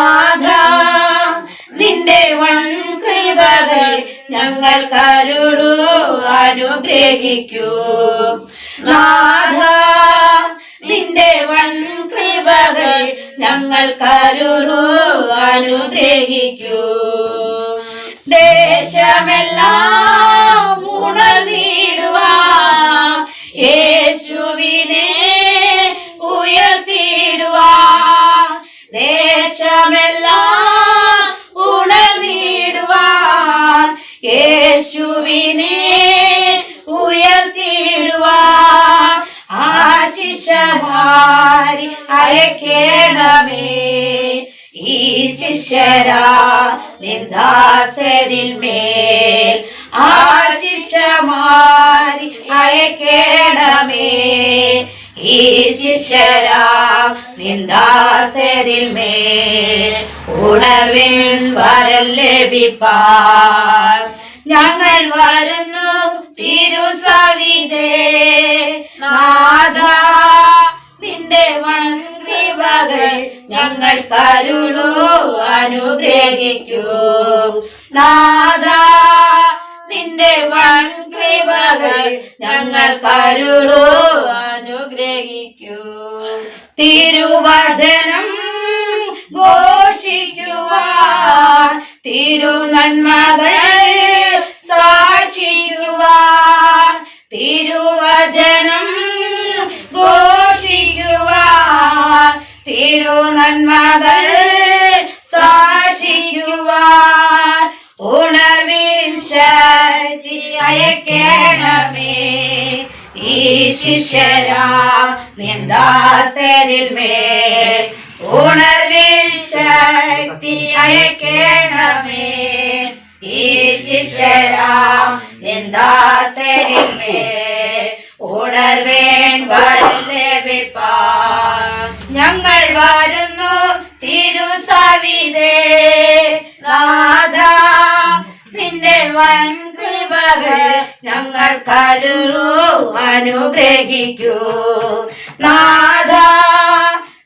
നാഥ നിന്റെ വൺ കൃപകൾ ഞങ്ങൾ കരുടു അനുഗ്രഹിക്കൂ. നാഥ നിന്റെ വൺ കൃപകൾ ഞങ്ങൾ കരുടു അനുഗ്രഹിക്കൂ. ദേശമെല്ലാം ഉണർന്നി അയക്കേണമേ ഈ ശിഷ്യരാ നിന്ദാസരിൽ മേൽ ആശിഷമാരി അയക്കേണമേ. ഈ ശിഷ്യരാ നിന്ദാസരിൽ മേൽ ഉണർവിൻ വരം ലഭിപ്പാൻ ഞങ്ങൾ വരുന്നു. വൻകൃപകൾ ഞങ്ങൾ കരുളൂ അനുഗ്രഹിക്കൂ. നാദ നിന്റെ വൻകൃപകൾ ഞങ്ങൾ കരുളൂ അനുഗ്രഹിക്കൂ. തിരുവചനം ഘോഷിക്കുവാൻ തിരുനന്മകൾ തിരുനന്മകൾ സാക്ഷിക്കുവാൻ ഉണർവിൽ ശക്തി അയക്കണമേ. ഈ ശിഷ്യരാ നിന്ദാസരിൽ മേൽ ഉണർവിൽ ശക്തി അയക്കണമേ. ഈ ശിഷ്യരാ നിന്ദാസരിൽ മേൽ ഉണർവേൻ തിരുസവിതേ നാഥ നിന്റെ വൻ കൃപകൾ ഞങ്ങൾ കരുളൂ അനുഗ്രഹിക്കൂ. നാഥ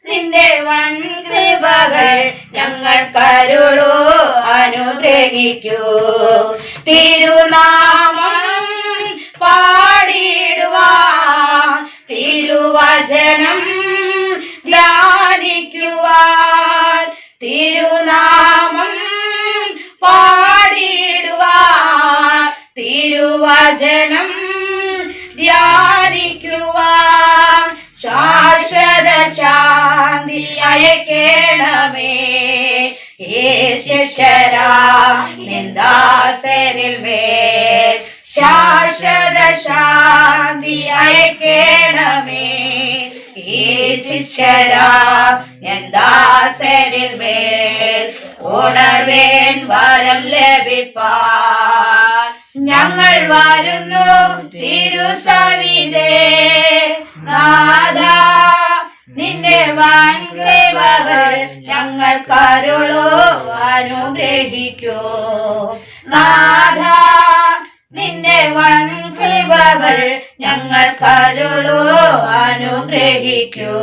നിന്റെ വൻ കൃപകൾ ഞങ്ങൾ കരുളൂ അനുഗ്രഹിക്കൂ. തിരുനാമം പാടിടുവാൻ തിരുവചനം ധ്യാനിക്കുവാൻ ശാശ്വത ശാന്തി അയക്കേണമേ. ശിഷ്യരാ നിന്ദാസനിൽ മേൽ ശാശ്വത ശാന്തി അയക്കേണമേ. ശിഷ്യരാ നിന്ദാസനിൽ മേൽ ഉണർവേൻ വരം ഞങ്ങൾ വരുന്നു. തിരുസവിതേ. നാഥ നിന്റെ വൻകൃപകൾ ഞങ്ങൾ കരുളോ അനുഗ്രഹിക്കൂ. നാഥ നിന്റെ വൻകൃപകൾ ഞങ്ങൾ കരുളോ അനുഗ്രഹിക്കൂ.